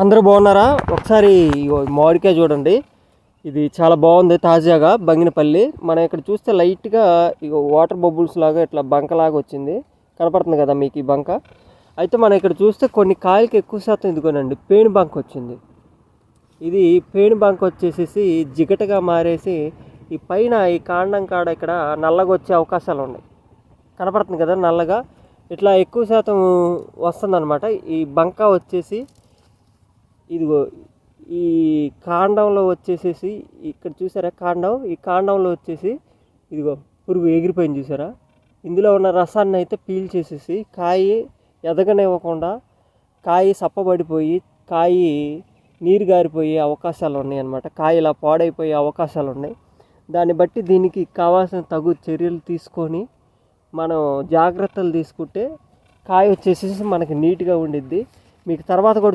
అందరూ బాగున్నారా? ఒకసారి ఇగో మామిడికాయ చూడండి. ఇది చాలా బాగుంది తాజాగా బంగినపల్లి. మనం ఇక్కడ చూస్తే లైట్గా ఇగో వాటర్ బబుల్స్ లాగా ఇట్లా బంక లాగా వచ్చింది. కనపడుతుంది కదా మీకు ఈ బంక? అయితే మనం ఇక్కడ చూస్తే కొన్ని కాయలకి ఎక్కువ శాతం ఇదిగోనండి పేను బంక వచ్చింది. ఇది పేను బంక వచ్చేసేసి జిగటగా మారేసి ఈ పైన ఈ కాండం కాడ ఇక్కడ నల్లగా వచ్చే అవకాశాలు ఉన్నాయి. కనపడుతుంది కదా నల్లగా? ఇట్లా ఎక్కువ శాతం వస్తుందన్నమాట. ఈ బంక వచ్చేసి ఇదిగో ఈ కాండంలో వచ్చేసేసి ఇక్కడ చూసారా కాండం? ఈ కాండంలో వచ్చేసి ఇదిగో పురుగు ఎగిరిపోయింది చూసారా? ఇందులో ఉన్న రసాన్ని అయితే పీల్ చేసేసి ఎదగనివ్వకుండా కాయి సప్పబడిపోయి కాయి నీరు గారిపోయే అవకాశాలు ఉన్నాయి అన్నమాట. కాయ ఇలా పాడైపోయే అవకాశాలు ఉన్నాయి. దాన్ని బట్టి దీనికి కావాల్సిన తగు చర్యలు తీసుకొని మనం జాగ్రత్తలు తీసుకుంటే కాయ వచ్చేసేసి మనకి నీట్గా ఉండిద్ది. మీకు తర్వాత కూడా